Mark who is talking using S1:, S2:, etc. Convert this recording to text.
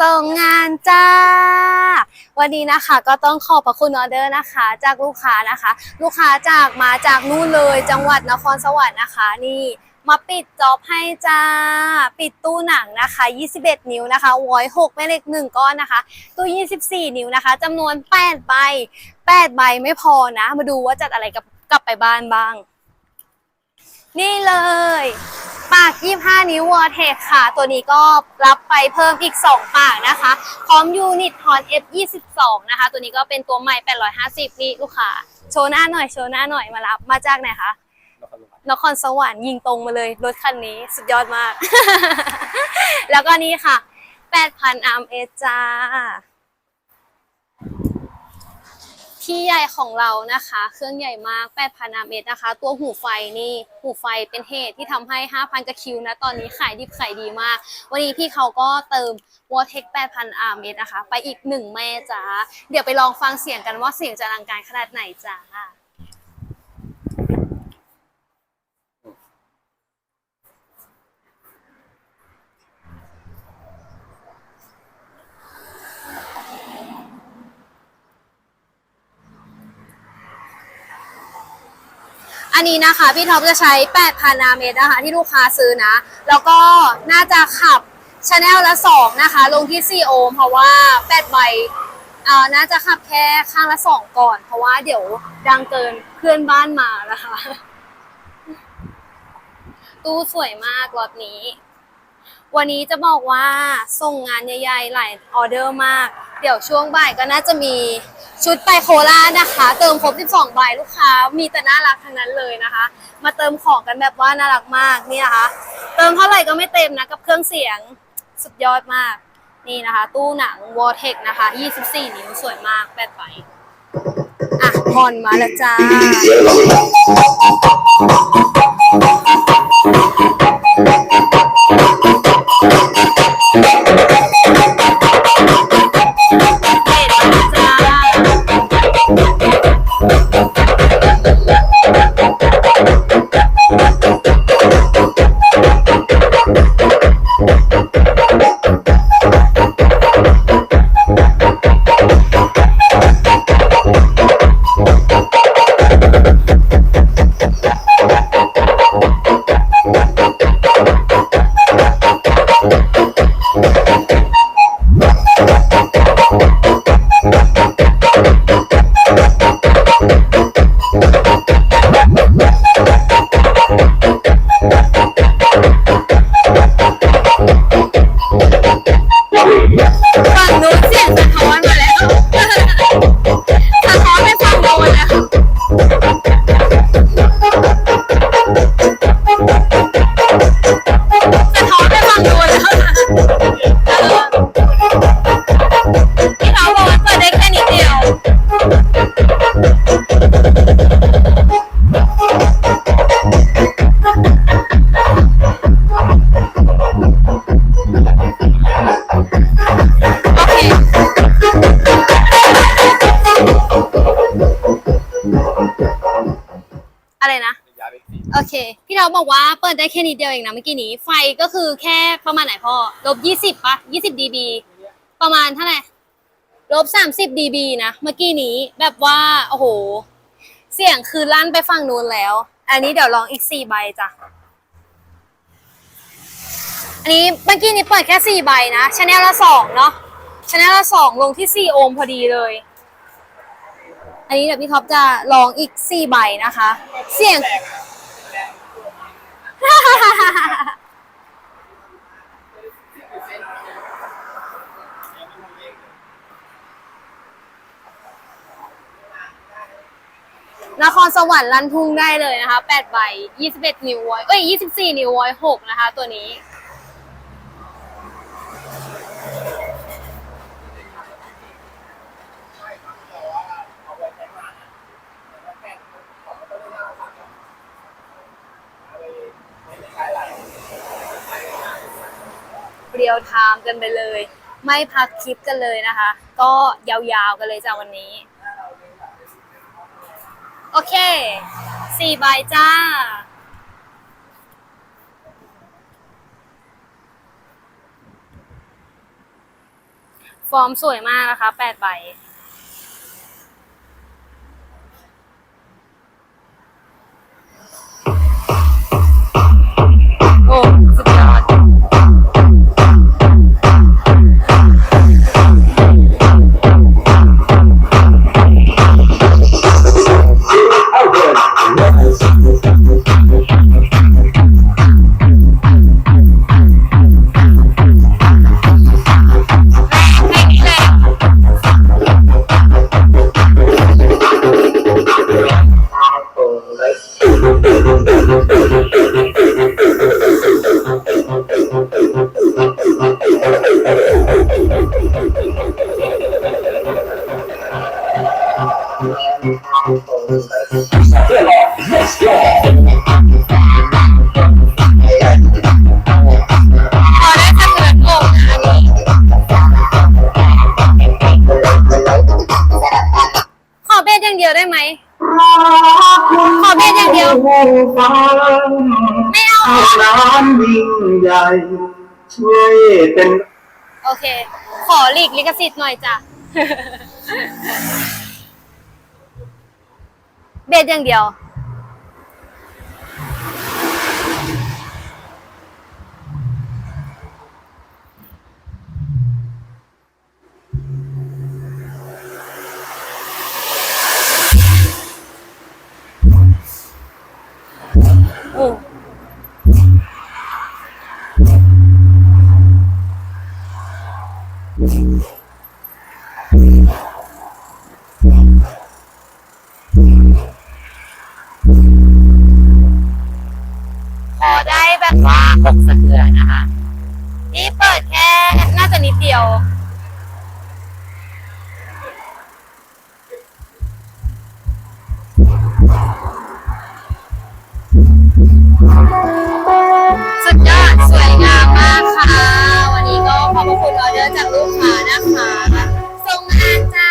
S1: ส่งงานจ้า วันนี้นะคะก็ต้องขอบพระคุณออเดอร์นะคะ จากลูกค้านะคะ ลูกค้าจากมาจากนู่นเลย จังหวัดนครสวรรค์นะคะ นี่มาปิดจ็อบให้จ้า ปิดตู้หนังนะคะ 21 นิ้วนะคะวอย6แม่เหล็ก 1 ก้อนนะคะ ตู้ 24 นิ้วนะคะจำนวน 8 ใบ 8 ใบไม่พอนะ มาดูว่าจัดอะไรกับกลับไปบ้านบ้าง นี่เลย ปาก 25 นิ้ววอร์เทคค่ะ ตัวนี้ก็รับไปเพิ่มอีก 2 ปากนะคะ พร้อมยูนิตฮอน F22 นะคะ ตัวนี้ก็เป็นตัวใหม่ 850 นี่ลูกค้า โชว์หน้าหน่อย โชว์หน้าหน่อยมารับ มาจากไหนคะ นครสวรรค์ยิงตรงมาเลย รถคันนี้สุดยอดมาก แล้วก็นี่ค่ะ 8,000 อาร์มเอจ้า ที่ใหญ่ของเรานะคะ เครื่องใหญ่มาก 8,000อาเมตรนะคะ ตัวหูไฟนี่หูไฟเป็นเหตุที่ทำให้ 5,000กระคิวนะตอนนี้ขายดิบขายดีมาก วันนี้พี่เขาก็เติม w a r t e c 8,000อาร์เมตรนะคะ ไปอีกหนึ่งแม่จ้าเดี๋ยวไปลองฟังเสียงกันว่าเสียงจะลังการขนาดไหนจ้า นนี้นะคะพี่ท็อปจะใช้8,000นาเมตรนะคะที่ลูกค้าซื้อนะ แล้วก็น่าจะขับชาแนลละ2นะคะ ลงที่ 4 โอห์มเพราะว่า8ใบเอ่าน่าจะขับแค่ข้างละ 2 ก่อน เพราะว่าเดี๋ยวดังเกินเพื่อนบ้านมานะคะ ตู้สวยมากรอบนี้ วันนี้จะบอกว่าส่งงานใหญ่ๆหลายออเดอร์มาก เดี๋ยวช่วงบ่ายก็น่าจะมีชุดไปโคราชนะคะ เติมครบ 12 ใบลูกค้า มีแต่น่ารักทั้งนั้นเลยนะคะ มาเติมของกันแบบว่าน่ารักมากนี่นะคะ เติมเท่าไหร่ก็ไม่เต็มนะกับเครื่องเสียงสุดยอดมากนี่นะคะ ตู้หนัง w a r t e c นะคะ 24 นิ้วสวยมากแปดใบอะพอนมาแล้วจ้า เราบอกว่าเปิดได้แค่นิดเดียวเองนะเมื่อกี้นี้ ไฟก็คือแค่ประมาณไหนพ่อลบยี่สิบปะยี่สิบดีบีประมาณเท่าไหร่ลบสามสิบดีบีนะเมื่อกี้นี้แบบว่าโอ้โห เสียงคือลั่นไปฝั่งนู้นแล้ว อันนี้เดี๋ยวลองอีกสี่ใบจ้ะอันนี้เมื่อกี้นี้เปิดแค่สี่ใบนะชแนลละสองเนาะชแนลละสองลงที่สี่โอห์มพอดีเลย อันนี้เดี๋ยวพี่ท็อปจะลองอีกสี่ใบนะคะ เสียง นครสวรรค์ลันทุ่งได้เลยนะคะ 8 ใบ 21 นิ้วไว้เอ้ย 24 นิ้วไว้6นะคะ ตัวนี้ เรียวไทม์กันไปเลย ไม่พักคลิปกันเลยนะคะ ก็ยาวๆกันเลยจ้าวันนี้ โอเคสี่ใบจ้าฟอร์มสวยมากนะคะแปดใบ โอ้สุดยอด ยิ่ง
S2: ใหญ่ช่วยเป็น
S1: โอเค ขอหลีกลิขสิทธิ์หน่อยจ้ะ เบสอย่างเดียว โอ้ แบบว่า
S3: หกสะเทือนนะคะ
S1: นี่เปิดแค่น่าจะนิดเดียว สุดยอดสวยงามมากค่ะ วันนี้ก็ขอบพระคุณออเดอร์จากลูกค้านะคะส่งงานจ้า